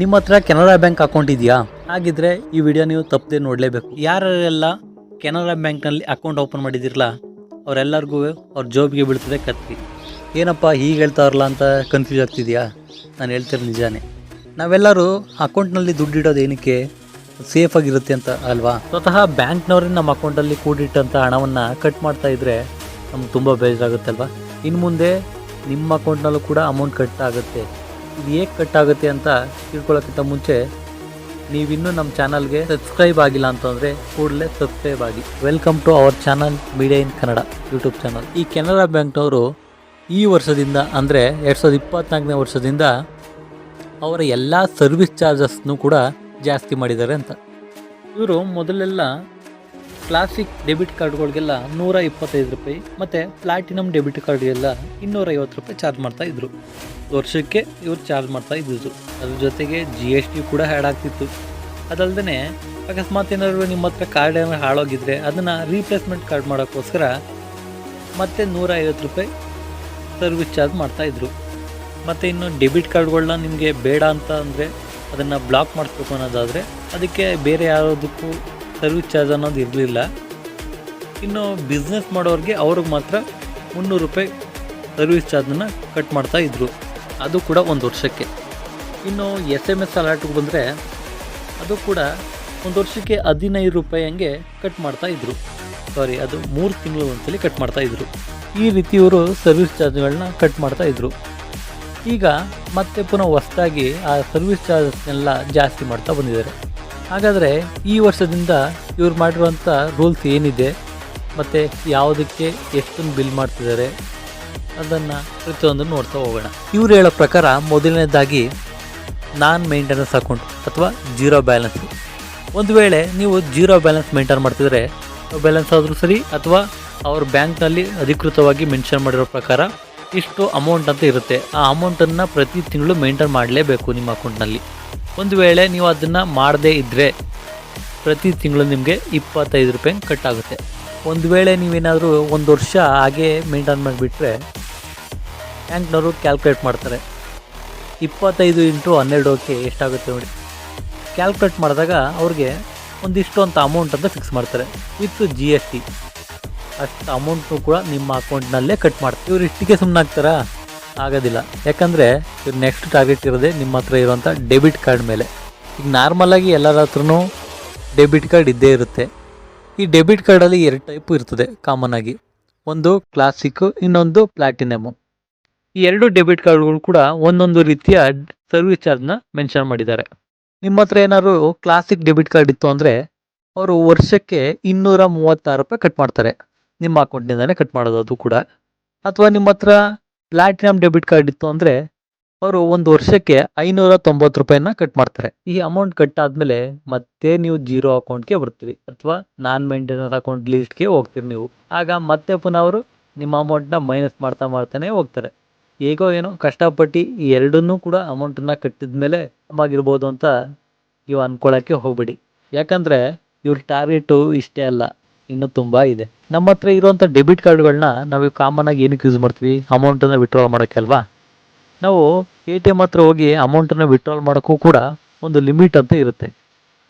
ನಿಮ್ಮ ಹತ್ರ Canara bank account ಇದೆಯಾ? ಹಾಗಿದ್ರೆ ಈ ವಿಡಿಯೋ ನೀವು ತಪ್ಪದೆ ನೋಡಲೇಬೇಕು. ಯಾರೆಲ್ಲ ಕೆನರಾ ಬ್ಯಾಂಕ್ನಲ್ಲಿ ಅಕೌಂಟ್ ಓಪನ್ ಮಾಡಿದಿರಲ್ಲ ಅವರೆಲ್ಲರಿಗೂ ಅವ್ರ ಜಾಬ್ಗೆ ಬೀಳ್ತದೆ ಕತ್ತಿ. ಏನಪ್ಪ ಹೀಗೆ ಹೇಳ್ತಾರಲ್ಲ ಅಂತ ಕನ್ಫ್ಯೂಸ್ ಆಗ್ತಿದೆಯಾ? ನಾನು ಹೇಳ್ತಿರೋ ನಿಜಾನೇ. ನಾವೆಲ್ಲರೂ ಅಕೌಂಟ್ನಲ್ಲಿ ದುಡ್ಡು ಇಡೋದು ಏನಕ್ಕೆ? ಸೇಫ್ ಆಗಿರುತ್ತೆ ಅಂತ ಅಲ್ವಾ? ಸ್ವತಃ ಬ್ಯಾಂಕ್ನವ್ರೇ ನಮ್ಮ ಅಕೌಂಟಲ್ಲಿ ಕೂಡಿಟ್ಟಂಥ ಹಣವನ್ನು ಕಟ್ ಮಾಡ್ತಾ ಇದ್ದರೆ ನಮ್ಗೆ ತುಂಬ ಬೇಜಾರಾಗುತ್ತಲ್ವಾ ಇನ್ನು ಮುಂದೆ ನಿಮ್ಮ ಅಕೌಂಟ್ನಲ್ಲೂ ಕೂಡ ಅಮೌಂಟ್ ಕಟ್ ಆಗುತ್ತೆ. ಇದು ಹೇಗೆ ಕಟ್ ಆಗುತ್ತೆ ಅಂತ ತಿಳ್ಕೊಳ್ಳೋಕ್ಕಿಂತ ಮುಂಚೆ ನೀವಿನ್ನೂ ನಮ್ಮ ಚಾನಲ್ಗೆ ಸಬ್ಸ್ಕ್ರೈಬ್ ಆಗಿಲ್ಲ ಅಂತಂದರೆ ಕೂಡಲೇ ಸಬ್ಸ್ಕ್ರೈಬ್ ಆಗಿ. Welcome to our channel media in Kannada YouTube channel ಈ ಕೆನರಾ ಬ್ಯಾಂಕ್ನವರು ಈ ವರ್ಷದಿಂದ ಅಂದರೆ ಎರಡು ಸಾವಿರದ ಇಪ್ಪತ್ತ್ನಾಲ್ಕನೇ ವರ್ಷದಿಂದ ಅವರ ಎಲ್ಲ ಸರ್ವಿಸ್ ಚಾರ್ಜಸ್ನು ಕೂಡ ಜಾಸ್ತಿ ಮಾಡಿದ್ದಾರೆ ಅಂತ. ಇವರು ಮೊದಲೆಲ್ಲ ಕ್ಲಾಸಿಕ್ ಡೆಬಿಟ್ ಕಾರ್ಡ್ಗಳಿಗೆಲ್ಲ ನೂರ ಇಪ್ಪತ್ತೈದು ರೂಪಾಯಿ ಮತ್ತು ಪ್ಲಾಟಿನಮ್ ಡೆಬಿಟ್ ಕಾರ್ಡ್ಗೆಲ್ಲ ಇನ್ನೂರ ಐವತ್ತು ರೂಪಾಯಿ ಚಾರ್ಜ್ ಮಾಡ್ತಾ ಇದ್ರು. ವರ್ಷಕ್ಕೆ ಇವರು ಚಾರ್ಜ್ ಮಾಡ್ತಾ ಇದ್ದಿದ್ದು. ಅದ್ರ ಜೊತೆಗೆ ಜಿ ಎಸ್ ಟಿ ಕೂಡ ಆ್ಯಡ್ ಆಗ್ತಿತ್ತು. ಅದಲ್ಲದೆ ಅಕಸ್ಮಾತ್ ಏನಾದ್ರು ನಿಮ್ಮ ಹತ್ರ ಕಾರ್ಡ್ ಏನಾದ್ರು ಹಾಳೋಗಿದ್ರೆ ಅದನ್ನು ರೀಪ್ಲೇಸ್ಮೆಂಟ್ ಕಾರ್ಡ್ ಮಾಡೋಕ್ಕೋಸ್ಕರ ಮತ್ತೆ ನೂರ ಐವತ್ತು ರೂಪಾಯಿ ಸರ್ವಿಸ್ ಚಾರ್ಜ್ ಮಾಡ್ತಾಯಿದ್ರು ಮತ್ತು ಇನ್ನು ಡೆಬಿಟ್ ಕಾರ್ಡ್ಗಳನ್ನ ನಿಮಗೆ ಬೇಡ ಅಂತ ಅಂದರೆ ಅದನ್ನು ಬ್ಲಾಕ್ ಮಾಡಿಸ್ಬೇಕು ಅನ್ನೋದಾದರೆ ಅದಕ್ಕೆ ಬೇರೆ ಯಾವುದಕ್ಕೂ ಸರ್ವಿಸ್ ಚಾರ್ಜ್ ಅನ್ನೋದು ಇರಲಿಲ್ಲ. ಇನ್ನು ಬಿಸ್ನೆಸ್ ಮಾಡೋರಿಗೆ ಅವ್ರಿಗೆ ಮಾತ್ರ ಮುನ್ನೂರು ರೂಪಾಯಿ ಸರ್ವಿಸ್ ಚಾರ್ಜನ್ನು ಕಟ್ ಮಾಡ್ತಾ ಇದ್ದರು ಅದು ಕೂಡ ಒಂದು ವರ್ಷಕ್ಕೆ. ಇನ್ನು ಎಸ್ ಎಂ ಎಸ್ ಅಲರ್ಟ್ಗೆ ಬಂದರೆ ಅದು ಕೂಡ ಒಂದು ವರ್ಷಕ್ಕೆ ಹದಿನೈದು ರೂಪಾಯಿ ಹಂಗೆ ಕಟ್ ಮಾಡ್ತಾ ಇದ್ದರು ಸಾರಿ ಅದು ಮೂರು ತಿಂಗಳು ಒಂದ್ಸಲಿ ಕಟ್ ಮಾಡ್ತಾ ಇದ್ರು. ಈ ರೀತಿ ಇವರು ಸರ್ವಿಸ್ ಚಾರ್ಜ್ಗಳನ್ನ ಕಟ್ ಮಾಡ್ತಾ ಇದ್ರು. ಈಗ ಮತ್ತೆ ಪುನಃ ಹೊಸದಾಗಿ ಆ ಸರ್ವಿಸ್ ಚಾರ್ಜಸ್ನೆಲ್ಲ ಜಾಸ್ತಿ ಮಾಡ್ತಾ ಬಂದಿದ್ದಾರೆ. ಹಾಗಾದರೆ ಈ ವರ್ಷದಿಂದ ಇವ್ರು ಮಾಡಿರುವಂಥ ರೂಲ್ಸ್ ಏನಿದೆ, ಮತ್ತು ಯಾವುದಕ್ಕೆ ಎಷ್ಟೊಂದು ಬಿಲ್ ಮಾಡ್ತಿದ್ದಾರೆ, ಅದನ್ನು ಪ್ರತಿಯೊಂದನ್ನು ನೋಡ್ತಾ ಹೋಗೋಣ. ಇವ್ರು ಹೇಳೋ ಪ್ರಕಾರ ಮೊದಲನೇದಾಗಿ ನಾನ್ ಮೇಂಟೆನೆನ್ಸ್ ಅಕೌಂಟ್ ಅಥವಾ ಜೀರೋ ಬ್ಯಾಲೆನ್ಸ್. ಒಂದು ವೇಳೆ ನೀವು ಜೀರೋ ಬ್ಯಾಲೆನ್ಸ್ ಮೇಂಟೈನ್ ಮಾಡ್ತಿದ್ರೆ ಬ್ಯಾಲೆನ್ಸ್ ಆದರೂ ಸರಿ ಅಥವಾ ಅವ್ರ ಬ್ಯಾಂಕ್ನಲ್ಲಿ ಅಧಿಕೃತವಾಗಿ ಮೆನ್ಷನ್ ಮಾಡಿರೋ ಪ್ರಕಾರ ಇಷ್ಟು ಅಮೌಂಟ್ ಅಂತ ಇರುತ್ತೆ. ಆ ಅಮೌಂಟನ್ನು ಪ್ರತಿ ತಿಂಗಳು ಮೇಂಟೈನ್ ಮಾಡಲೇಬೇಕು ನಿಮ್ಮ ಅಕೌಂಟ್ನಲ್ಲಿ. ಒಂದು ವೇಳೆ ನೀವು ಅದನ್ನು ಮಾಡದೇ ಇದ್ದರೆ ಪ್ರತಿ ತಿಂಗಳು ನಿಮಗೆ ಇಪ್ಪತ್ತೈದು ರೂಪಾಯಿ ಕಟ್ ಆಗುತ್ತೆ ಒಂದು ವೇಳೆ ನೀವೇನಾದರೂ ಒಂದು ವರ್ಷ ಹಾಗೆ ಮೇಂಟೈನ್ ಮಾಡಿಬಿಟ್ರೆ ಬ್ಯಾಂಕ್ನವರು ಕ್ಯಾಲ್ಕುಲೇಟ್ ಮಾಡ್ತಾರೆ. ಇಪ್ಪತ್ತೈದು ಇಂಟು ಹನ್ನೆರಡಕ್ಕೆ ಎಷ್ಟಾಗುತ್ತೆ ನೋಡಿ. ಕ್ಯಾಲ್ಕುಲೇಟ್ ಮಾಡಿದಾಗ ಅವ್ರಿಗೆ ಒಂದಿಷ್ಟು ಅಂತ ಅಮೌಂಟ್ ಅಂತ ಫಿಕ್ಸ್ ಮಾಡ್ತಾರೆ. ವಿತ್ ಜಿ ಎಸ್ ಟಿ ಅಷ್ಟು ಅಮೌಂಟ್ನು ಕೂಡ ನಿಮ್ಮ ಅಕೌಂಟ್ನಲ್ಲೇ ಕಟ್ ಮಾಡ್ತಾರೆ. ಇವ್ರು ಇಷ್ಟಿಗೆ ಸುಮ್ಮನೆ ಆಗ್ತಾರಾ ಆಗೋದಿಲ್ಲ. ಯಾಕಂದರೆ ಇವ್ರು ನೆಕ್ಸ್ಟ್ ಟಾರ್ಗೆಟ್ ಇರೋದೇ ನಿಮ್ಮ ಹತ್ರ ಇರುವಂಥ ಡೆಬಿಟ್ ಕಾರ್ಡ್ ಮೇಲೆ. ಈಗ ನಾರ್ಮಲಾಗಿ ಎಲ್ಲರ ಹತ್ರನೂ ಡೆಬಿಟ್ ಕಾರ್ಡ್ ಇದ್ದೇ ಇರುತ್ತೆ. ಈ ಡೆಬಿಟ್ ಕಾರ್ಡಲ್ಲಿ ಎರಡು ಟೈಪು ಇರ್ತದೆ ಕಾಮನ್ ಆಗಿ. ಒಂದು ಕ್ಲಾಸಿಕ್ಕು ಇನ್ನೊಂದು ಪ್ಲಾಟಿನಮು ಈ ಎರಡು ಡೆಬಿಟ್ ಕಾರ್ಡ್ಗಳು ಕೂಡ ಒಂದೊಂದು ರೀತಿಯ ಸರ್ವಿಸ್ ಚಾರ್ಜ್ನ ಮೆನ್ಷನ್ ಮಾಡಿದ್ದಾರೆ. ನಿಮ್ಮ ಹತ್ರ ಏನಾದ್ರು ಕ್ಲಾಸಿಕ್ ಡೆಬಿಟ್ ಕಾರ್ಡ್ ಇತ್ತು ಅಂದರೆ ಅವರು ವರ್ಷಕ್ಕೆ ಇನ್ನೂರ ಮೂವತ್ತಾರು ರೂಪಾಯಿ ಕಟ್ ಮಾಡ್ತಾರೆ. ನಿಮ್ಮ ಅಕೌಂಟ್ನಿಂದಲೇ ಕಟ್ ಮಾಡೋದು ಅದು ಕೂಡ. ಅಥವಾ ನಿಮ್ಮ ಹತ್ರ ಪ್ಲಾಟಿನಮ್ ಡೆಬಿಟ್ ಕಾರ್ಡ್ ಇತ್ತು ಅಂದರೆ ಅವರು ಒಂದು ವರ್ಷಕ್ಕೆ ಐನೂರ ತೊಂಬತ್ತು ರೂಪಾಯಿನ ಕಟ್ ಮಾಡ್ತಾರೆ. ಈ ಅಮೌಂಟ್ ಕಟ್ ಆದಮೇಲೆ ಮತ್ತೆ ನೀವು ಜೀರೋ ಅಕೌಂಟ್ಗೆ ಬರ್ತೀರಿ ಅಥವಾ ನಾನ್ ಮೇಂಟೈನರ್ ಅಕೌಂಟ್ ಲೀಸ್ಟ್ಗೆ ಹೋಗ್ತೀರಿ ನೀವು. ಆಗ ಮತ್ತೆ ಪುನಃ ಅವರು ನಿಮ್ಮ ಅಮೌಂಟ್ನ ಮೈನಸ್ ಮಾಡ್ತಾ ಮಾಡ್ತಾನೆ ಹೋಗ್ತಾರೆ. ಹೇಗೋ ಏನೋ ಕಷ್ಟಪಟ್ಟು ಈ ಎರಡನ್ನೂ ಕೂಡ ಅಮೌಂಟನ್ನು ಕಟ್ಟಿದ ಮೇಲೆ ಆಗಿರ್ಬೋದು ಅಂತ ನೀವು ಅಂದ್ಕೊಳ್ಳೋಕ್ಕೆ ಹೋಗಬೇಡಿ. ಯಾಕಂದರೆ ಇವ್ರ ಟಾರ್ಗೆಟು ಇಷ್ಟೇ ಅಲ್ಲ. ಇನ್ನೂ ತುಂಬ ಇದೆ. ನಮ್ಮ ಹತ್ರ ಇರುವಂಥ ಡೆಬಿಟ್ ಕಾರ್ಡ್ಗಳನ್ನ ನಾವು ಕಾಮನ್ ಆಗಿ ಏನಕ್ಕೆ ಯೂಸ್ ಮಾಡ್ತೀವಿ? ಅಮೌಂಟನ್ನು ವಿಡ್ರಾ ಮಾಡೋಕ್ಕೆ ಅಲ್ವಾ? ನಾವು ಎ ಟಿ ಎಂ ಹತ್ರ ಹೋಗಿ ಅಮೌಂಟನ್ನು ವಿಡ್ರಾಲ್ ಮಾಡೋಕ್ಕೂ ಕೂಡ ಒಂದು ಲಿಮಿಟ್ ಅಂತ ಇರುತ್ತೆ.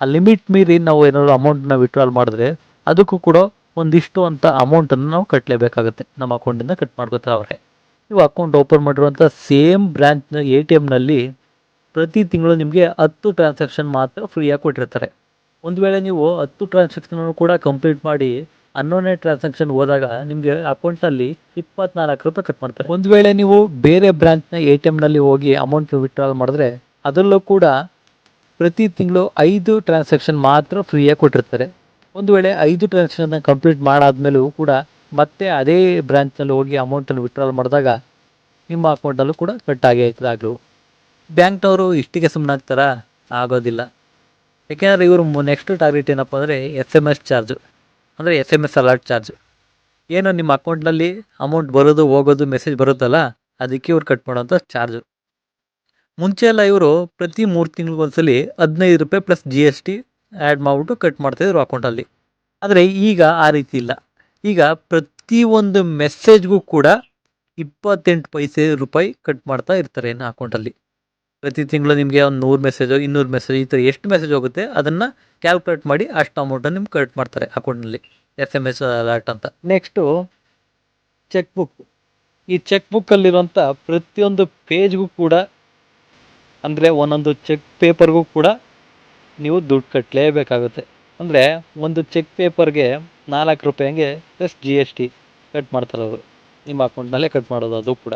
ಆ ಲಿಮಿಟ್ ಮೀರಿ ನಾವು ಏನಾದ್ರು ಅಮೌಂಟನ್ನ ವಿಡ್ರಾಲ್ ಮಾಡಿದ್ರೆ ಅದಕ್ಕೂ ಕೂಡ ಒಂದಿಷ್ಟು ಅಂತ ಅಮೌಂಟನ್ನು ನಾವು ಕಟ್ಟಲೇಬೇಕಾಗುತ್ತೆ ನಮ್ಮ ಅಕೌಂಟಿಂದ ಕಟ್ ಮಾಡ್ಕೋತಾರೆ ಅವರೇ. ನೀವು ಅಕೌಂಟ್ ಓಪನ್ ಮಾಡಿರುವಂಥ ಸೇಮ್ ಬ್ರ್ಯಾಂಚ್ನ ಎ ಟಿ ಎಮ್ನಲ್ಲಿ ಪ್ರತಿ ತಿಂಗಳು ನಿಮಗೆ ಹತ್ತು ಟ್ರಾನ್ಸಾಕ್ಷನ್ ಮಾತ್ರ ಫ್ರೀಯಾಗಿ ಕೊಟ್ಟಿರ್ತಾರೆ. ಒಂದು ವೇಳೆ ನೀವು ಹತ್ತು ಟ್ರಾನ್ಸಾಕ್ಷನನ್ನು ಕೂಡ ಕಂಪ್ಲೀಟ್ ಮಾಡಿ ಹನ್ನೊಂದನೇ ಟ್ರಾನ್ಸಾಕ್ಷನ್ ಹೋದಾಗ ನಿಮಗೆ ಅಕೌಂಟಲ್ಲಿ ಇಪ್ಪತ್ನಾಲ್ಕು ರೂಪಾಯಿ ಕಟ್ ಮಾಡ್ತಾರೆ. ಒಂದು ವೇಳೆ ನೀವು ಬೇರೆ ಬ್ರಾಂಚ್ನ ಎ ಟಿ ಎಮ್ನಲ್ಲಿ ಹೋಗಿ ಅಮೌಂಟ್ ವಿತ್ಡ್ರಾಲ್ ಮಾಡಿದ್ರೆ ಅದರಲ್ಲೂ ಕೂಡ ಪ್ರತಿ ತಿಂಗಳು ಐದು ಟ್ರಾನ್ಸಾಕ್ಷನ್ ಮಾತ್ರ ಫ್ರೀಯಾಗಿ ಕೊಟ್ಟಿರ್ತಾರೆ. ಒಂದು ವೇಳೆ ಐದು ಟ್ರಾನ್ಸಾಕ್ಷನ್ ಕಂಪ್ಲೀಟ್ ಮಾಡಾದ್ಮೇಲೂ ಕೂಡ ಮತ್ತೆ ಅದೇ ಬ್ರಾಂಚ್ನಲ್ಲಿ ಹೋಗಿ ಅಮೌಂಟನ್ನು ವಿತ್ಡ್ರಾಲ್ ಮಾಡಿದಾಗ ನಿಮ್ಮ ಅಕೌಂಟಲ್ಲೂ ಕೂಡ ಕಟ್ ಆಗಿ ಆಗ್ಲೂ. ಬ್ಯಾಂಕ್ನವರು ಇಷ್ಟಿಗೆ ಸುಮ್ಮನಾಗ್ತಾರಾ ಆಗೋದಿಲ್ಲ. ಯಾಕೆಂದರೆ ಇವರು ನೆಕ್ಸ್ಟ್ ಟಾರ್ಗೆಟ್ ಏನಪ್ಪ ಅಂದರೆ ಎಸ್ ಎಂ ಎಸ್ ಚಾರ್ಜು ಅಂದರೆ S M S alert charge ಏನು ನಿಮ್ಮ ಅಕೌಂಟ್ನಲ್ಲಿ ಅಮೌಂಟ್ ಬರೋದು, ಹೋಗೋದು ಮೆಸೇಜ್ ಬರುತ್ತಲ್ಲ, ಅದಕ್ಕೆ ಇವ್ರು ಕಟ್ ಮಾಡೋಂಥ ಚಾರ್ಜು ಮುಂಚೆ ಎಲ್ಲ ಇವರು ಪ್ರತಿ ಮೂರು ತಿಂಗಳಿಗೊಂದ್ಸಲಿ ಹದಿನೈದು ರೂಪಾಯಿ plus G S T add ಮಾಡಿಬಿಟ್ಟು ಕಟ್ ಮಾಡ್ತಾಯಿದ್ರು ಅಕೌಂಟಲ್ಲಿ ಆದರೆ ಈಗ ಆ ರೀತಿ ಇಲ್ಲ. ಈಗ ಪ್ರತಿಯೊಂದು ಮೆಸೇಜ್ಗೂ ಕೂಡ ಇಪ್ಪತ್ತೆಂಟು ಪೈಸೆ ರೂಪಾಯಿ ಕಟ್ ಮಾಡ್ತಾ ಇರ್ತಾರೆ ಇನ್ನು ಅಕೌಂಟಲ್ಲಿ ಪ್ರತಿ ತಿಂಗಳು ನಿಮಗೆ ಒಂದು ನೂರು ಮೆಸೇಜು ಇನ್ನೂರು ಮೆಸೇಜ್ ಈ ಥರ ಎಷ್ಟು ಮೆಸೇಜ್ ಹೋಗುತ್ತೆ, ಅದನ್ನು ಕ್ಯಾಲ್ಕುಲೇಟ್ ಮಾಡಿ ಅಷ್ಟು ಅಮೌಂಟನ್ನು ನಿಮ್ಗೆ ಕರೆಕ್ಟ್ ಮಾಡ್ತಾರೆ ಅಕೌಂಟ್ನಲ್ಲಿ ಎಸ್ ಎಂ ಎಸ್ ಅಲರ್ಟ್ ಅಂತ. ನೆಕ್ಸ್ಟು ಚೆಕ್ ಬುಕ್ ಈ ಚೆಕ್ ಬುಕ್ಕಲ್ಲಿರುವಂಥ ಪ್ರತಿಯೊಂದು ಪೇಜ್ಗೂ ಕೂಡ, ಅಂದರೆ ಒಂದೊಂದು ಚೆಕ್ ಪೇಪರ್ಗೂ ಕೂಡ ನೀವು ದುಡ್ಡು ಕಟ್ಟಲೇಬೇಕಾಗುತ್ತೆ ಅಂದರೆ ಒಂದು ಚೆಕ್ ಪೇಪರ್ಗೆ ನಾಲ್ಕು ರೂಪಾಯಿಗೆ plus G S T cut ಮಾಡ್ತಾರೆ ಅವರು. ನಿಮ್ಮ ಅಕೌಂಟ್ನಲ್ಲೇ ಕಟ್ ಮಾಡೋದು ಅದು ಕೂಡ.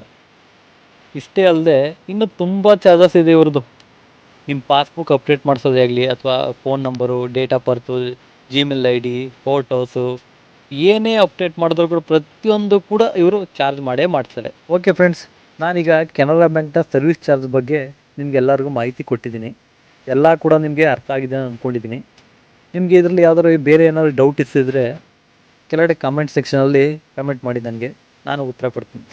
ಇಷ್ಟೇ ಅಲ್ಲದೆ ಇನ್ನೂ ತುಂಬ ಚಾರ್ಜಸ್ ಇದೆ ಇವ್ರದ್ದು. ನಿಮ್ಮ ಪಾಸ್ಬುಕ್ ಅಪ್ಡೇಟ್ ಮಾಡಿಸೋದೇ ಆಗಲಿ ಅಥವಾ phone number date of birth Gmail I D photos ಏನೇ ಅಪ್ಡೇಟ್ ಮಾಡಿದ್ರು ಕೂಡ ಪ್ರತಿಯೊಂದು ಕೂಡ ಇವರು ಚಾರ್ಜ್ ಮಾಡೇ ಮಾಡ್ತಾರೆ. ಓಕೆ ಫ್ರೆಂಡ್ಸ್ ನಾನೀಗ ಕೆನರಾ ಬ್ಯಾಂಕ್ನ ಸರ್ವಿಸ್ ಚಾರ್ಜ್ ಬಗ್ಗೆ ನಿಮ್ಗೆಲ್ಲರಿಗೂ ಮಾಹಿತಿ ಕೊಟ್ಟಿದ್ದೀನಿ. ಎಲ್ಲ ಕೂಡ ನಿಮಗೆ ಅರ್ಥ ಆಗಿದೆ ಅಂದ್ಕೊಂಡಿದ್ದೀನಿ ನಿಮಗೆ ಇದರಲ್ಲಿ ಯಾವ್ದಾದ್ರು ಬೇರೆ ಏನಾದರೂ ಡೌಟ್ ಇದ್ದಿದ್ರೆ ಕೆಳಗಡೆ ಕಮೆಂಟ್ ಸೆಕ್ಷನಲ್ಲಿ ಕಮೆಂಟ್ ಮಾಡಿ ನನಗೆ. ನಾನು ಉತ್ತರ ಕೊಡ್ತೀನಿ.